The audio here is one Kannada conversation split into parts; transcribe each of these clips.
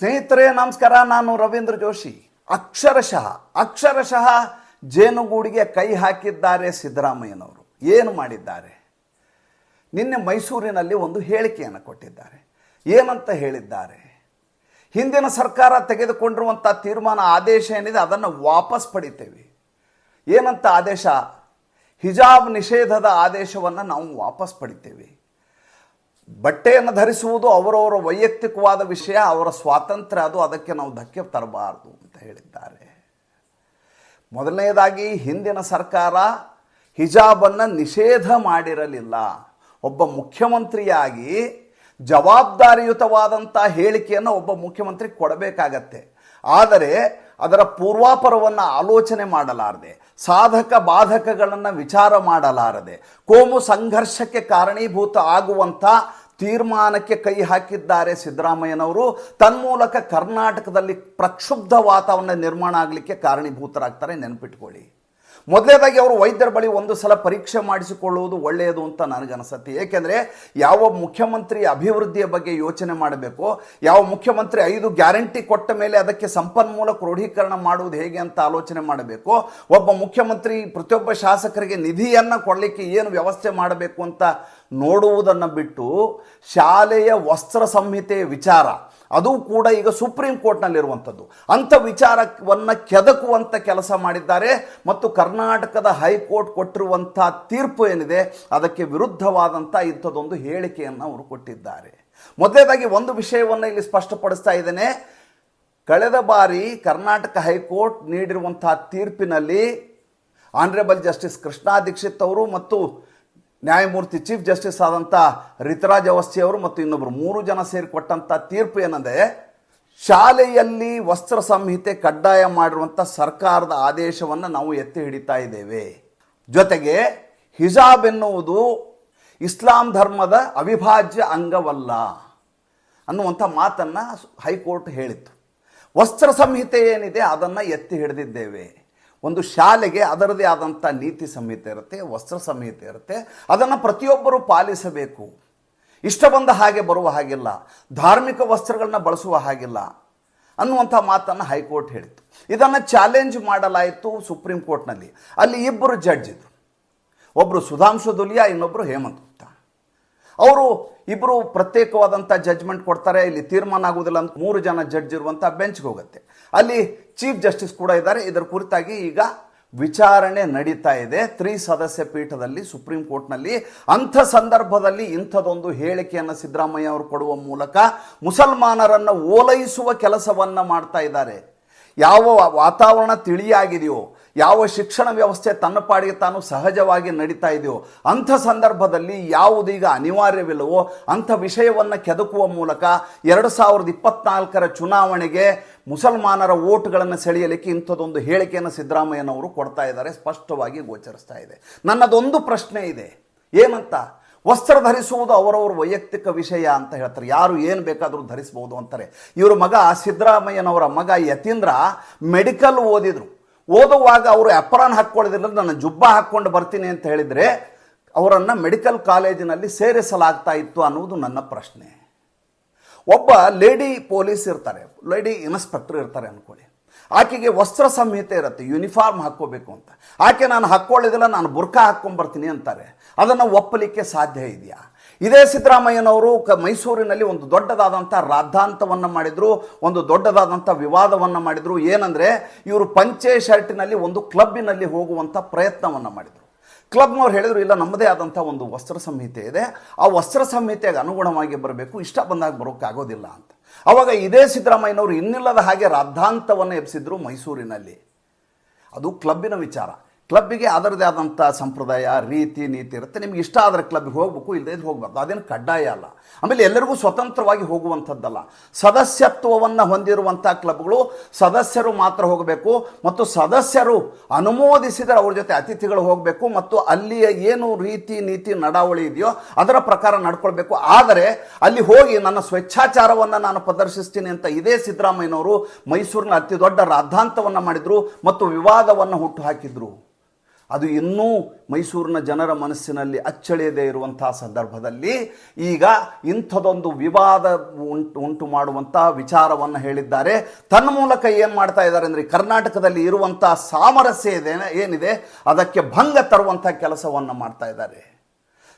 ಸ್ನೇಹಿತರೇ, ನಮಸ್ಕಾರ. ನಾನು ರವೀಂದ್ರ ಜೋಶಿ. ಅಕ್ಷರಶಃ ಅಕ್ಷರಶಃ ಜೇನುಗೂಡಿಗೆ ಕೈ ಹಾಕಿದ್ದಾರೆ ಸಿದ್ದರಾಮಯ್ಯನವರು. ಏನು ಮಾಡಿದ್ದಾರೆ? ನಿನ್ನೆ ಮೈಸೂರಿನಲ್ಲಿ ಒಂದು ಹೇಳಿಕೆಯನ್ನು ಕೊಟ್ಟಿದ್ದಾರೆ. ಏನಂತ ಹೇಳಿದ್ದಾರೆ? ಹಿಂದಿನ ಸರ್ಕಾರ ತೆಗೆದುಕೊಂಡಿರುವಂಥ ತೀರ್ಮಾನ ಆದೇಶ ಏನಿದೆ, ಅದನ್ನು ವಾಪಸ್ ಪಡಿತೇವೆ. ಏನಂತ ಆದೇಶ? ಹಿಜಾಬ್ ನಿಷೇಧದ ಆದೇಶವನ್ನು ನಾವು ವಾಪಸ್ ಪಡಿತೇವೆ. ಬಟ್ಟೆಯನ್ನು ಧರಿಸುವುದು ಅವರವರ ವೈಯಕ್ತಿಕವಾದ ವಿಷಯ, ಅವರ ಸ್ವಾತಂತ್ರ್ಯ, ಅದು ಅದಕ್ಕೆ ನಾವು ಧಕ್ಕೆ ತರಬಾರದು ಅಂತ ಹೇಳಿದ್ದಾರೆ. ಮೊದಲನೆಯದಾಗಿ ಹಿಂದಿನ ಸರ್ಕಾರ ಹಿಜಾಬನ್ನು ನಿಷೇಧ ಮಾಡಿರಲಿಲ್ಲ. ಒಬ್ಬ ಮುಖ್ಯಮಂತ್ರಿಯಾಗಿ ಜವಾಬ್ದಾರಿಯುತವಾದಂಥ ಹೇಳಿಕೆಯನ್ನು ಒಬ್ಬ ಮುಖ್ಯಮಂತ್ರಿ ಕೊಡಬೇಕಾಗತ್ತೆ. ಆದರೆ ಅದರ ಪೂರ್ವಾಪರವನ್ನು ಆಲೋಚನೆ ಮಾಡಲಾರದೆ, ಸಾಧಕ ಬಾಧಕಗಳನ್ನು ವಿಚಾರ ಮಾಡಲಾರದೆ, ಕೋಮು ಸಂಘರ್ಷಕ್ಕೆ ಕಾರಣೀಭೂತ ಆಗುವಂಥ ತೀರ್ಮಾನಕ್ಕೆ ಕೈ ಹಾಕಿದ್ದಾರೆ ಸಿದ್ದರಾಮಯ್ಯನವರು. ತನ್ಮೂಲಕ ಕರ್ನಾಟಕದಲ್ಲಿ ಪ್ರಕ್ಷುಬ್ಧ ವಾತಾವರಣ ನಿರ್ಮಾಣ ಆಗಲಿಕ್ಕೆ ಕಾರಣೀಭೂತರಾಗ್ತಾರೆ. ನೆನಪಿಟ್ಕೊಳ್ಳಿ. ಮೊದಲೇದಾಗಿ ಅವರು ವೈದ್ಯರ ಬಳಿ ಒಂದು ಸಲ ಪರೀಕ್ಷೆ ಮಾಡಿಸಿಕೊಳ್ಳುವುದು ಒಳ್ಳೆಯದು ಅಂತ ನನಗನ್ನಿಸುತ್ತೆ. ಏಕೆಂದರೆ ಯಾವ ಮುಖ್ಯಮಂತ್ರಿ ಅಭಿವೃದ್ಧಿಯ ಬಗ್ಗೆ ಯೋಚನೆ ಮಾಡಬೇಕು, ಯಾವ ಮುಖ್ಯಮಂತ್ರಿ ಐದು ಗ್ಯಾರಂಟಿ ಕೊಟ್ಟ ಮೇಲೆ ಅದಕ್ಕೆ ಸಂಪನ್ಮೂಲ ಕ್ರೋಢೀಕರಣ ಮಾಡುವುದು ಹೇಗೆ ಅಂತ ಆಲೋಚನೆ ಮಾಡಬೇಕು, ಒಬ್ಬ ಮುಖ್ಯಮಂತ್ರಿ ಪ್ರತಿಯೊಬ್ಬ ಶಾಸಕರಿಗೆ ನಿಧಿಯನ್ನು ಕೊಡಲಿಕ್ಕೆ ಏನು ವ್ಯವಸ್ಥೆ ಮಾಡಬೇಕು ಅಂತ ನೋಡುವುದನ್ನು ಬಿಟ್ಟು ಶಾಲೆಯ ವಸ್ತ್ರ ಸಂಹಿತೆಯ ವಿಚಾರ ಅದು ಕೂಡ ಈಗ ಸುಪ್ರೀಂ ಕೋರ್ಟ್ನಲ್ಲಿರುವಂಥದ್ದು. ಅಂಥ ವಿಚಾರವನ್ನು ಕೆದಕುವಂಥ ಕೆಲಸ ಮಾಡಿದ್ದಾರೆ ಮತ್ತು ಕರ್ನಾಟಕದ ಹೈಕೋರ್ಟ್ ಕೊಟ್ಟಿರುವಂಥ ತೀರ್ಪು ಏನಿದೆ ಅದಕ್ಕೆ ವಿರುದ್ಧವಾದಂಥ ಇಂಥದ್ದೊಂದು ಹೇಳಿಕೆಯನ್ನು ಅವರು ಕೊಟ್ಟಿದ್ದಾರೆ. ಮೊದಲೇದಾಗಿ ಒಂದು ವಿಷಯವನ್ನು ಇಲ್ಲಿ ಸ್ಪಷ್ಟಪಡಿಸ್ತಾ ಇದ್ದೇನೆ. ಕಳೆದ ಬಾರಿ ಕರ್ನಾಟಕ ಹೈಕೋರ್ಟ್ ನೀಡಿರುವಂಥ ತೀರ್ಪಿನಲ್ಲಿ ಆನರೇಬಲ್ ಜಸ್ಟಿಸ್ ಕೃಷ್ಣಾ ದೀಕ್ಷಿತ್ ಅವರು ಮತ್ತು ನ್ಯಾಯಮೂರ್ತಿ ಚೀಫ್ ಜಸ್ಟಿಸ್ ಆದಂಥ ರಿತರಾಜ್ ಅವಸ್ಥಿ ಮತ್ತು ಇನ್ನೊಬ್ಬರು ಮೂರು ಜನ ಸೇರಿ ಕೊಟ್ಟಂಥ ತೀರ್ಪು ಏನಂದರೆ, ಶಾಲೆಯಲ್ಲಿ ವಸ್ತ್ರ ಸಂಹಿತೆ ಕಡ್ಡಾಯ ಮಾಡಿರುವಂಥ ಸರ್ಕಾರದ ಆದೇಶವನ್ನು ನಾವು ಎತ್ತಿ ಹಿಡಿತಾ ಇದ್ದೇವೆ. ಜೊತೆಗೆ ಹಿಜಾಬ್ ಎನ್ನುವುದು ಇಸ್ಲಾಂ ಧರ್ಮದ ಅವಿಭಾಜ್ಯ ಅಂಗವಲ್ಲ ಅನ್ನುವಂಥ ಮಾತನ್ನು ಹೈಕೋರ್ಟ್ ಹೇಳಿತ್ತು. ವಸ್ತ್ರ ಸಂಹಿತೆ ಏನಿದೆ ಅದನ್ನು ಎತ್ತಿ ಹಿಡಿದಿದ್ದೇವೆ. ಒಂದು ಶಾಲೆಗೆ ಅದರದೇ ಆದಂಥ ನೀತಿ ಸಂಹಿತೆ ಇರುತ್ತೆ, ವಸ್ತ್ರ ಸಂಹಿತೆ ಇರುತ್ತೆ. ಅದನ್ನು ಪ್ರತಿಯೊಬ್ಬರು ಪಾಲಿಸಬೇಕು. ಇಷ್ಟ ಬಂದ ಹಾಗೆ ಬರುವ ಹಾಗಿಲ್ಲ. ಧಾರ್ಮಿಕ ವಸ್ತ್ರಗಳನ್ನ ಬಳಸುವ ಹಾಗಿಲ್ಲ ಅನ್ನುವಂಥ ಮಾತನ್ನು ಹೈಕೋರ್ಟ್ ಹೇಳಿತ್ತು. ಇದನ್ನು ಚಾಲೆಂಜ್ ಮಾಡಲಾಯಿತು ಸುಪ್ರೀಂ ಕೋರ್ಟ್ನಲ್ಲಿ. ಅಲ್ಲಿ ಇಬ್ಬರು ಜಡ್ಜ್ ಇದ್ರು. ಒಬ್ಬರು ಸುಧಾಂಶು ದುಲಿಯಾ ಇನ್ನೊಬ್ಬರು ಹೇಮಂತ್ ಗುಪ್ತಾ. ಅವರು ಇಬ್ಬರು ಪ್ರತ್ಯೇಕವಾದಂಥ ಜಡ್ಜ್ಮೆಂಟ್ ಕೊಡ್ತಾರೆ. ಇಲ್ಲಿ ತೀರ್ಮಾನ ಆಗುವುದಿಲ್ಲ ಅಂತ ಮೂರು ಜನ ಜಡ್ಜ್ ಇರುವಂಥ ಬೆಂಚ್ಗೆ ಹೋಗುತ್ತೆ. ಅಲ್ಲಿ ಚೀಫ್ ಜಸ್ಟಿಸ್ ಕೂಡ ಇದ್ದಾರೆ. ಇದರ ಕುರಿತಾಗಿ ಈಗ ವಿಚಾರಣೆ ನಡೀತಾ ಇದೆ. ತ್ರಿ ಸದಸ್ಯ ಪೀಠದಲ್ಲಿ, ಸುಪ್ರೀಂ ಕೋರ್ಟ್ನಲ್ಲಿ. ಅಂಥ ಸಂದರ್ಭದಲ್ಲಿ ಇಂಥದೊಂದು ಹೇಳಿಕೆಯನ್ನು ಸಿದ್ದರಾಮಯ್ಯ ಅವರು ಕೊಡುವ ಮೂಲಕ ಮುಸಲ್ಮಾನರನ್ನು ಓಲೈಸುವ ಕೆಲಸವನ್ನು ಮಾಡ್ತಾ ಇದ್ದಾರೆ. ಯಾವ ವಾತಾವರಣ ತಿಳಿಯಾಗಿದೆಯೋ ಯಾವ ಶಿಕ್ಷಣ ವ್ಯವಸ್ಥೆ ತನ್ನ ಪಾಡಿಗೆ ತಾನು ಸಹಜವಾಗಿ ನಡೀತಾ ಇದೆಯೋ, ಅಂಥ ಸಂದರ್ಭದಲ್ಲಿ ಯಾವುದೀಗ ಅನಿವಾರ್ಯವಿಲ್ಲವೋ, ಅಂಥ ವಿಷಯವನ್ನು ಕೆದಕುವ ಮೂಲಕ ಎರಡು ಸಾವಿರದ ಇಪ್ಪತ್ನಾಲ್ಕರ ಚುನಾವಣೆಗೆ ಮುಸಲ್ಮಾನರ ಓಟ್ಗಳನ್ನು ಸೆಳೆಯಲಿಕ್ಕೆ ಇಂಥದ್ದೊಂದು ಹೇಳಿಕೆಯನ್ನು ಸಿದ್ದರಾಮಯ್ಯನವರು ಕೊಡ್ತಾ ಇದ್ದಾರೆ, ಸ್ಪಷ್ಟವಾಗಿ ಗೋಚರಿಸ್ತಾ ಇದೆ. ನನ್ನದೊಂದು ಪ್ರಶ್ನೆ ಇದೆ. ಏನಂತ? ವಸ್ತ್ರ ಧರಿಸುವುದು ಅವರವರ ವೈಯಕ್ತಿಕ ವಿಷಯ ಅಂತ ಹೇಳ್ತಾರೆ. ಯಾರು ಏನು ಬೇಕಾದರೂ ಧರಿಸ್ಬೋದು ಅಂತಾರೆ. ಇವರ ಮಗ ಸಿದ್ದರಾಮಯ್ಯನವರ ಮಗ ಯತೀಂದ್ರ ಮೆಡಿಕಲ್ ಓದಿದ್ರು. ಓದುವಾಗ ಅವರು ಅಪರಾನ್ ಹಾಕ್ಕೊಳ್ಳೋದಿಲ್ಲ ನಾನು ಜುಬ್ಬ ಹಾಕ್ಕೊಂಡು ಬರ್ತೀನಿ ಅಂತ ಹೇಳಿದರೆ ಅವರನ್ನು ಮೆಡಿಕಲ್ ಕಾಲೇಜಿನಲ್ಲಿ ಸೇರಿಸಲಾಗ್ತಾ ಇತ್ತು ಅನ್ನುವುದು ನನ್ನ ಪ್ರಶ್ನೆ. ಒಬ್ಬ ಲೇಡಿ ಪೊಲೀಸ್ ಇರ್ತಾರೆ, ಲೇಡಿ ಇನ್ಸ್ಪೆಕ್ಟರ್ ಇರ್ತಾರೆ ಅಂದ್ಕೊಳ್ಳಿ ಆಕೆಗೆ ವಸ್ತ್ರ ಸಂಹಿತೆ ಇರುತ್ತೆ, ಯೂನಿಫಾರ್ಮ್ ಹಾಕ್ಕೋಬೇಕು ಅಂತ. ಆಕೆ ನಾನು ಹಾಕ್ಕೊಳ್ಳೋದಿಲ್ಲ, ನಾನು ಬುರ್ಕಾ ಹಾಕ್ಕೊಂಬರ್ತೀನಿ ಅಂತಾರೆ. ಅದನ್ನು ಒಪ್ಪಲಿಕ್ಕೆ ಸಾಧ್ಯ ಇದೆಯಾ? ಇದೇ ಸಿದ್ದರಾಮಯ್ಯನವರು ಕ ಮೈಸೂರಿನಲ್ಲಿ ಒಂದು ದೊಡ್ಡದಾದಂಥ ರಾದ್ಧಾಂತವನ್ನು ಮಾಡಿದರು, ಒಂದು ದೊಡ್ಡದಾದಂಥ ವಿವಾದವನ್ನು ಮಾಡಿದರು. ಏನಂದರೆ, ಇವರು ಪಂಚೆ ಶರ್ಟಿನಲ್ಲಿ ಒಂದು ಕ್ಲಬ್ಬಿನಲ್ಲಿ ಹೋಗುವಂಥ ಪ್ರಯತ್ನವನ್ನು ಮಾಡಿದರು. ಕ್ಲಬ್ನವ್ರು ಹೇಳಿದರು, ಇಲ್ಲ, ನಮ್ಮದೇ ಆದಂಥ ಒಂದು ವಸ್ತ್ರ ಸಂಹಿತೆ ಇದೆ. ಆ ವಸ್ತ್ರ ಸಂಹಿತೆಗೆ ಅನುಗುಣವಾಗಿ ಬರಬೇಕು, ಇಷ್ಟ ಬಂದಾಗ ಬರೋಕ್ಕಾಗೋದಿಲ್ಲ ಅಂತ. ಆವಾಗ ಇದೇ ಸಿದ್ದರಾಮಯ್ಯನವರು ಇನ್ನಿಲ್ಲದ ಹಾಗೆ ರಾದ್ಧಾಂತವನ್ನು ಎಬ್ಬಿಸಿದ್ರು ಮೈಸೂರಿನಲ್ಲಿ. ಅದು ಕ್ಲಬ್ಬಿನ ವಿಚಾರ. ಕ್ಲಬ್ಬಿಗೆ ಅದರದೇ ಆದಂಥ ಸಂಪ್ರದಾಯ, ರೀತಿ, ನೀತಿ ಇರುತ್ತೆ. ನಿಮ್ಗೆ ಇಷ್ಟ ಆದರೆ ಕ್ಲಬ್ಗೆ ಹೋಗ್ಬೇಕು ಇಲ್ಲದೇ ಹೋಗ್ಬಾರ್ದು. ಅದೇನು ಕಡ್ಡಾಯ ಅಲ್ಲ. ಆಮೇಲೆ ಎಲ್ಲರಿಗೂ ಸ್ವತಂತ್ರವಾಗಿ ಹೋಗುವಂಥದ್ದಲ್ಲ. ಸದಸ್ಯತ್ವವನ್ನು ಹೊಂದಿರುವಂಥ ಕ್ಲಬ್ಗಳು ಸದಸ್ಯರು ಮಾತ್ರ ಹೋಗಬೇಕು ಮತ್ತು ಸದಸ್ಯರು ಅನುಮೋದಿಸಿದರೆ ಅವ್ರ ಜೊತೆ ಅತಿಥಿಗಳು ಹೋಗಬೇಕು ಮತ್ತು ಅಲ್ಲಿಯ ಏನು ರೀತಿ, ನೀತಿ, ನಡಾವಳಿ ಇದೆಯೋ ಅದರ ಪ್ರಕಾರ ನಡ್ಕೊಳ್ಬೇಕು. ಆದರೆ ಅಲ್ಲಿ ಹೋಗಿ ನನ್ನ ಸ್ವೇಚ್ಛಾಚಾರವನ್ನು ನಾನು ಪ್ರದರ್ಶಿಸ್ತೀನಿ ಅಂತ ಇದೇ ಸಿದ್ದರಾಮಯ್ಯನವರು ಮೈಸೂರಿನ ಅತಿ ದೊಡ್ಡ ರಾದ್ಧಾಂತವನ್ನು ಮಾಡಿದರು ಮತ್ತು ವಿವಾದವನ್ನು ಹುಟ್ಟು ಹಾಕಿದ್ರು. ಅದು ಇನ್ನೂ ಮೈಸೂರಿನ ಜನರ ಮನಸ್ಸಿನಲ್ಲಿ ಅಚ್ಚಳಿಯದೇ ಇರುವಂತಹ ಸಂದರ್ಭದಲ್ಲಿ ಈಗ ಇಂಥದೊಂದು ವಿವಾದ ಉಂಟು ಉಂಟು ಮಾಡುವಂತಹ ವಿಚಾರವನ್ನು ಹೇಳಿದ್ದಾರೆ. ತನ್ನ ಮೂಲಕ ಏನು ಮಾಡ್ತಾ ಇದ್ದಾರೆ ಅಂದರೆ ಕರ್ನಾಟಕದಲ್ಲಿ ಇರುವಂತಹ ಸಾಮರಸ್ಯ ಇದೆ, ಏನಿದೆ? ಅದಕ್ಕೆ ಭಂಗ ತರುವಂಥ ಕೆಲಸವನ್ನು ಮಾಡ್ತಾ ಇದ್ದಾರೆ.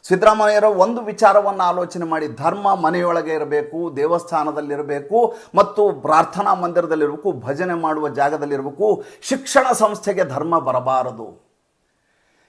ಸಿದ್ದರಾಮಯ್ಯರ ಒಂದು ವಿಚಾರವನ್ನು ಆಲೋಚನೆ ಮಾಡಿ ಧರ್ಮ ಮನೆಯೊಳಗೆ ಇರಬೇಕು, ದೇವಸ್ಥಾನದಲ್ಲಿರಬೇಕು ಮತ್ತು ಪ್ರಾರ್ಥನಾ ಮಂದಿರದಲ್ಲಿರಬೇಕು, ಭಜನೆ ಮಾಡುವ ಜಾಗದಲ್ಲಿರಬೇಕು, ಶಿಕ್ಷಣ ಸಂಸ್ಥೆಗೆ ಧರ್ಮ ಬರಬಾರದು.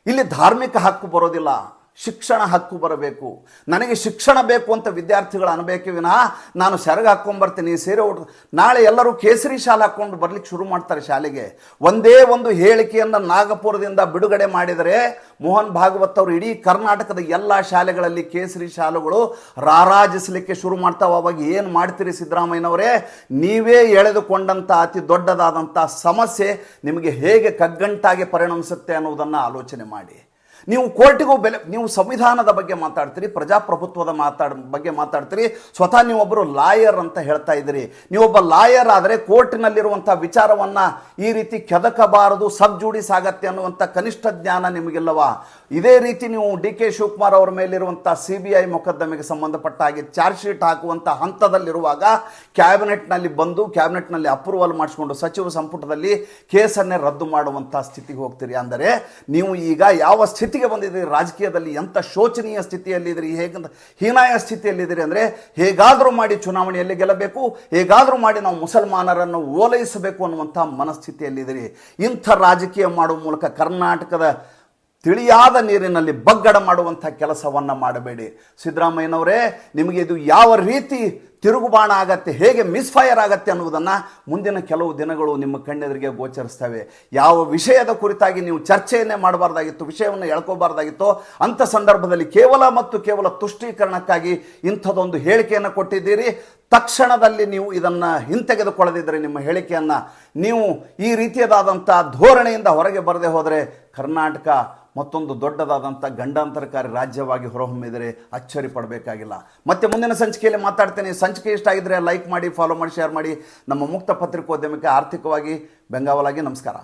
ಇಲ್ಲಿ ಧಾರ್ಮಿಕ ಹಕ್ಕು ಬರೋದಿಲ್ಲ. ಶಿಕ್ಷಣ ಹಕ್ಕು ಬರಬೇಕು. ನನಗೆ ಶಿಕ್ಷಣ ಬೇಕು ಅಂತ ವಿದ್ಯಾರ್ಥಿಗಳು ಅನ್ಬೇಕೆ ವಿನಃ ನಾನು ಸೆರಗ ಹಾಕ್ಕೊಂಬರ್ತೀನಿ ಸೀರೆ ಉಟ್, ನಾಳೆ ಎಲ್ಲರೂ ಕೇಸರಿ ಶಾಲೆ ಹಾಕ್ಕೊಂಡು ಬರ್ಲಿಕ್ಕೆ ಶುರು ಮಾಡ್ತಾರೆ ಶಾಲೆಗೆ. ಒಂದೇ ಒಂದು ಹೇಳಿಕೆಯನ್ನು ನಾಗಪುರದಿಂದ ಬಿಡುಗಡೆ ಮಾಡಿದರೆ ಮೋಹನ್ ಭಾಗವತ್ ಅವರು ಇಡೀ ಕರ್ನಾಟಕದ ಎಲ್ಲ ಶಾಲೆಗಳಲ್ಲಿ ಕೇಸರಿ ಶಾಲೆಗಳು ರಾರಾಜಿಸಲಿಕ್ಕೆ ಶುರು ಮಾಡ್ತಾವೆ. ಅವಾಗ ಏನು ಮಾಡ್ತೀರಿ ಸಿದ್ದರಾಮಯ್ಯನವರೇ? ನೀವೇ ಎಳೆದುಕೊಂಡಂಥ ಅತಿ ದೊಡ್ಡದಾದಂಥ ಸಮಸ್ಯೆ ನಿಮಗೆ ಹೇಗೆ ಕಗ್ಗಂಟಾಗಿ ಪರಿಣಮಿಸುತ್ತೆ ಅನ್ನೋದನ್ನು ಆಲೋಚನೆ ಮಾಡಿ. ನೀವು ಕೋರ್ಟಿಗೂ ಬೆಲೆ, ನೀವು ಸಂವಿಧಾನದ ಬಗ್ಗೆ ಮಾತಾಡ್ತೀರಿ, ಪ್ರಜಾಪ್ರಭುತ್ವದ ಮಾತಾಡ, ಬಗ್ಗೆ ಮಾತಾಡ್ತೀರಿ, ಸ್ವತಃ ನೀವೊಬ್ಬರು ಲಾಯರ್ ಅಂತ ಹೇಳ್ತಾ ಇದ್ದೀರಿ. ನೀವೊಬ್ಬ ಲಾಯರ್ ಆದರೆ ಕೋರ್ಟಿನಲ್ಲಿರುವಂಥ ವಿಚಾರವನ್ನು ಈ ರೀತಿ ಕೆದಕಬಾರದು ಸಬ್ಜೂಡಿಸ್ ಆಗತ್ತೆ ಅನ್ನುವಂಥ ಕನಿಷ್ಠ ಜ್ಞಾನ ನಿಮಗಿಲ್ಲವಾ? ಇದೇ ರೀತಿ ನೀವು ಡಿ ಕೆ ಶಿವಕುಮಾರ್ ಅವರ ಮೇಲಿರುವಂಥ ಸಿ ಬಿ ಐ ಮೊಕದ್ದಮೆಗೆ ಸಂಬಂಧಪಟ್ಟ ಹಾಗೆ ಚಾರ್ಜ್ ಶೀಟ್ ಹಾಕುವಂಥ ಹಂತದಲ್ಲಿರುವಾಗ ಕ್ಯಾಬಿನೆಟ್ನಲ್ಲಿ ಬಂದು, ಕ್ಯಾಬಿನೆಟ್ನಲ್ಲಿ ಅಪ್ರೂವಲ್ ಮಾಡಿಸ್ಕೊಂಡು ಸಚಿವ ಸಂಪುಟದಲ್ಲಿ ಕೇಸನ್ನೇ ರದ್ದು ಮಾಡುವಂಥ ಸ್ಥಿತಿಗೆ ಹೋಗ್ತೀರಿ. ಅಂದರೆ ನೀವು ಈಗ ಯಾವ ಸ್ಥಿತಿಗೆ ಬಂದಿದ್ದೀರಿ ರಾಜಕೀಯದಲ್ಲಿ ಎಂಥ ಶೋಚನೀಯ ಸ್ಥಿತಿಯಲ್ಲಿದ್ದೀರಿ? ಹೇಗಂತ ಹೀನಾಯ ಸ್ಥಿತಿಯಲ್ಲಿದ್ದೀರಿ ಅಂದರೆ ಹೇಗಾದರೂ ಮಾಡಿ ಚುನಾವಣೆಯಲ್ಲಿ ಗೆಲ್ಲಬೇಕು, ಹೇಗಾದರೂ ಮಾಡಿ ನಾವು ಮುಸಲ್ಮಾನರನ್ನು ಓಲೈಸಬೇಕು ಅನ್ನುವಂಥ ಮನಸ್ಥಿತಿಯಲ್ಲಿದ್ದೀರಿ. ಇಂಥ ರಾಜಕೀಯ ಮಾಡುವ ಮೂಲಕ ಕರ್ನಾಟಕದ ತಿಳಿಯಾದ ನೀರಿನಲ್ಲಿ ಬಗ್ಗಡ ಮಾಡುವಂಥ ಕೆಲಸವನ್ನು ಮಾಡಬೇಡಿ. ಸಿದ್ದರಾಮಯ್ಯನವರೇ, ನಿಮಗೆ ಇದು ಯಾವ ರೀತಿ ತಿರುಗುಬಾಣ ಆಗತ್ತೆ ಹೇಗೆ ಮಿಸ್ಫೈರ್ ಆಗತ್ತೆ ಅನ್ನುವುದನ್ನು ಮುಂದಿನ ಕೆಲವು ದಿನಗಳು ನಿಮ್ಮ ಕಣ್ಣೆದುರಿಗೆ ಗೋಚರಿಸ್ತವೆ. ಯಾವ ವಿಷಯದ ಕುರಿತಾಗಿ ನೀವು ಚರ್ಚೆಯನ್ನೇ ಮಾಡಬಾರ್ದಾಗಿತ್ತು, ವಿಷಯವನ್ನು ಎಳ್ಕೋಬಾರ್ದಾಗಿತ್ತು ಅಂಥ ಸಂದರ್ಭದಲ್ಲಿ ಕೇವಲ ಮತ್ತು ಕೇವಲ ತುಷ್ಟೀಕರಣಕ್ಕಾಗಿ ಇಂಥದ್ದೊಂದು ಹೇಳಿಕೆಯನ್ನು ಕೊಟ್ಟಿದ್ದೀರಿ. ತಕ್ಷಣದಲ್ಲಿ ನೀವು ಇದನ್ನು ಹಿಂತೆಗೆದುಕೊಳ್ಳದಿದ್ದರೆ ನಿಮ್ಮ ಹೇಳಿಕೆಯನ್ನು ನೀವು ಈ ರೀತಿಯದಾದಂಥ ಧೋರಣೆಯಿಂದ ಹೊರಗೆ ಬರದೆ ಹೋದರೆ ಕರ್ನಾಟಕ ಮತ್ತೊಂದು ದೊಡ್ಡದಾದಂಥ ಗಂಡಾಂತರಕಾರಿ ರಾಜ್ಯವಾಗಿ ಹೊರಹೊಮ್ಮಿದರೆ ಅಚ್ಚರಿ ಪಡಬೇಕಾಗಿಲ್ಲ. ಮತ್ತೆ ಮುಂದಿನ ಸಂಚಿಕೆಯಲ್ಲಿ ಮಾತಾಡ್ತೇನೆ. ಸಂಚಿಕೆ ಇಷ್ಟ ಆಗಿದ್ರೆ ಲೈಕ್ ಮಾಡಿ ಫಾಲೋ ಮಾಡಿ ಶೇರ್ ಮಾಡಿ. ನಮ್ಮ ಮುಕ್ತ ಪತ್ರಿಕೋದ್ಯಮಕ್ಕೆ ಆರ್ಥಿಕವಾಗಿ ಬೆಂಗಾವಲಾಗಿ ನಮಸ್ಕಾರ.